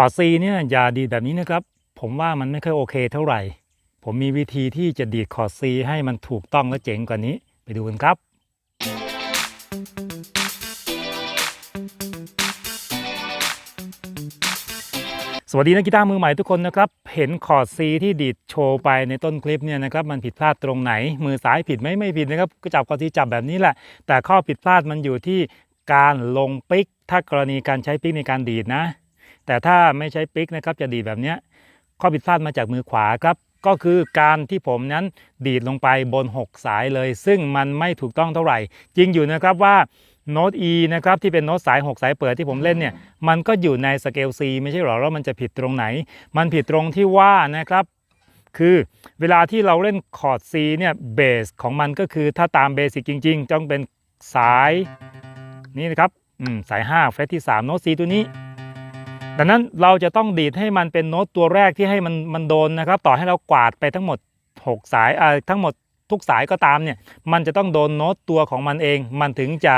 คอดซีเนี่ยอย่าดีดแบบนี้นะครับ ผมว่ามันไม่ค่อยโอเคเท่าไหร่ ผมมีวิธีที่จะดีดคอดซีให้มันถูกต้องและเจ๋งกว่านี้ ไปดูกันครับสวัสดีนักกีตาร์มือใหม่ทุกคนนะครับ เห็นคอร์ดซีที่ดีดโชว์ไปในต้นคลิปเนี่ยนะครับมันผิดพลาดตรงไหน มือซ้ายผิดไหมไม่ผิดนะครับก็จับคอร์ดซีจับแบบนี้แหละ แต่ข้อผิดพลาดมันอยู่ที่การลงปิก ถ้ากรณีการใช้ปิกในการดีดนะ แต่ถ้าไม่ใช้ปิกนะครับจะดีดแบบนี้ข้อผิดพลาดมาจากมือขวาครับ ก็คือการที่ผมนั้นดีดลงไปบน 6 สายเลย ซึ่งมันไม่ถูกต้องเท่าไหร่ จริงอยู่นะครับว่าโน้ต E นะครับที่เป็นโน้ตสาย 6 สายเปิดที่ผมเล่นเนี่ยมันก็อยู่ในสเกล C ไม่ใช่หรอแล้วมันจะผิดตรงไหน มันผิดตรงที่ว่านะครับคือเวลาที่เราเล่นคอร์ด C เนี่ยเบสของมันก็คือถ้าตามเบสิกจริงๆต้องเป็นสายนี่นะครับสาย5เฟรตที่ 3 โน้ต C ตัวนี้ ดังนั้นเราจะต้องดีดให้มันเป็นโน้ตตัวแรกที่ให้มันมันโดนนะครับ ต่อให้เรากวาดไปทั้งหมด 6 สายอ่าทั้งหมดทุกสายก็ตามเนี่ย มันจะต้องโดนโน้ตตัวของมันเอง มันถึงจะ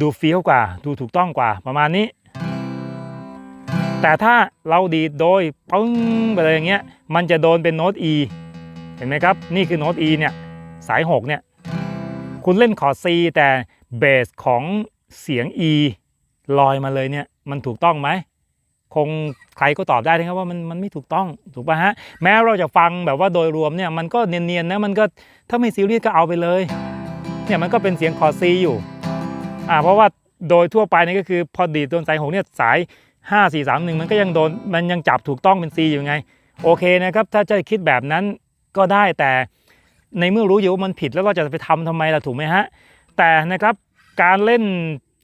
ดูเฟี้ยวกว่า ดูถูกต้องกว่าประมาณนี้ แต่ถ้าเราดีดโดยปึ้งไปเลยอย่างเงี้ย มันจะโดนเป็นโน้ต E เห็นไหมครับ นี่คือโน้ต E เนี่ย สาย 6 เนี่ย คุณเล่นคอร์ด C แต่เบสของเสียง E ลอยมาเลยเนี่ย มันถูกต้องไหม คงใครก็ตอบได้นะครับว่ามันมันไม่ถูกต้องถูกป่ะฮะแม้เราจะฟังแบบว่าโดยรวมเนี่ยมันก็เนียนๆนะมันก็ถ้าไม่ซีเรียสก็เอาไปเลยเนี่ยมันก็เป็นเสียงคอร์ด C อยู่อ่าเพราะว่าโดยทั่วไปนี่ก็คือพอดีดโดนสายหกเนี่ยสาย5 4 3 1มันก็ยังโดนมันยังจับถูกต้องเป็น C อยู่ไง โอเคนะครับถ้าจะคิดแบบนั้นก็ได้แต่ในเมื่อรู้อยู่ว่ามันผิดแล้วเราจะไปทำทำไมล่ะถูกไหมฮะแต่นะครับการเล่น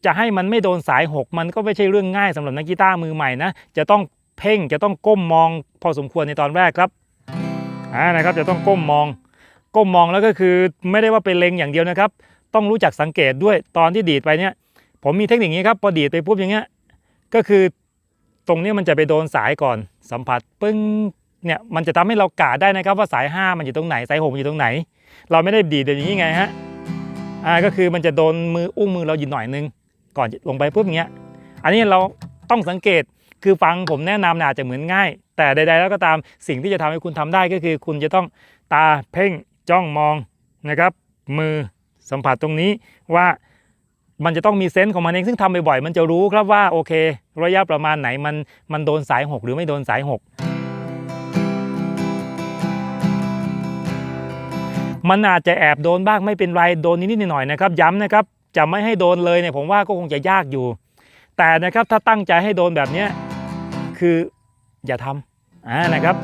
จะให้มันไม่โดนสาย6มันก็ไม่ใช่เรื่องง่ายสำหรับนักกีตาร์มือใหม่นะจะต้องเพ่งจะต้องก้มมองพอสมควรในตอนแรกครับอ่านะครับจะต้องก้มมอง ก้มมองแล้วก็คือไม่ได้ว่าเป็นเล็งอย่างเดียวนะครับ ต้องรู้จักสังเกตด้วยตอนที่ดีดไปเนี่ย ผมมีเทคนิคนี้ครับพอดีดไปปุ๊บอย่างเงี้ยก็คือตรงนี้มันจะไปโดนสายก่อนสัมผัสปึ้งเนี่ยมันจะทำให้เรากะได้นะครับว่าสาย 5 มันอยู่ตรงไหนสาย6มันอยู่ตรงไหน เราไม่ได้ดีดอย่างนี้ไงฮะอ่าก็คือมันจะโดนมืออุ้งมือเราหยิบหน่อยนึง ก่อนลงไปปุ๊บอย่างเงี้ย อันนี้เราต้องสังเกตคือฟังผมแนะนำเนี่ยอาจจะเหมือนง่าย แต่ใดๆแล้วก็ตามสิ่งที่จะทำให้คุณทำได้ก็คือ คุณจะต้องตาเพ่งจ้องมองนะครับ มือสัมผัสตรงนี้ว่ามันจะต้องมีเซนส์ของมันเองซึ่งทำบ่อยๆมันจะรู้ครับว่าโอเค ระยะประมาณไหนมันมันโดนสาย6หรือไม่โดนสาย6มันอาจจะแอบโดนบ้างไม่เป็นไรโดนนิดๆหน่อยๆนะครับ ย้ำนะครับ จะไม่ให้โดนเลยเนี่ยผมว่าก็คงจะยากอยู่ แต่นะครับถ้าตั้งใจให้โดนแบบนี้คืออย่าทำอ่านะครับ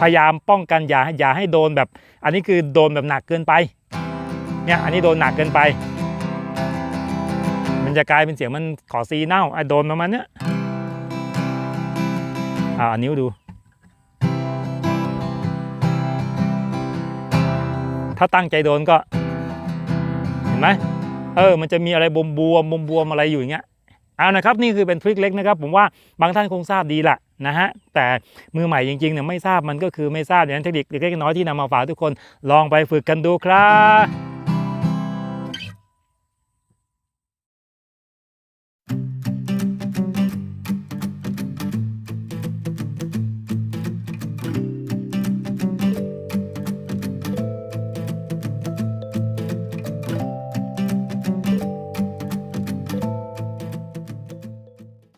พยายามป้องกันอย่าอย่าให้โดนแบบ อันนี้คือโดนแบบหนักเกินไปเนี่ยอันนี้โดนหนักเกินไป มันจะกลายเป็นเสียงมันขอซีเน่าไอ้โดนประมาณเนี้ยอ่านิ้วดู ถ้าตั้งใจโดนก็ เห็นไหม เออมันจะมีอะไรบวมบวมบวมบวมอะไรอยู่อย่างเงี้ยเอานะครับนี่คือเป็นทริคเล็กนะครับ ผมว่าบางท่านคงทราบดีละนะฮะแต่มือใหม่จริงๆเนี่ยไม่ทราบมันก็คือไม่ทราบอย่างนั้นเทคนิคเล็กๆน้อยที่นำมาฝากทุกคนลองไปฝึกกันดูครับ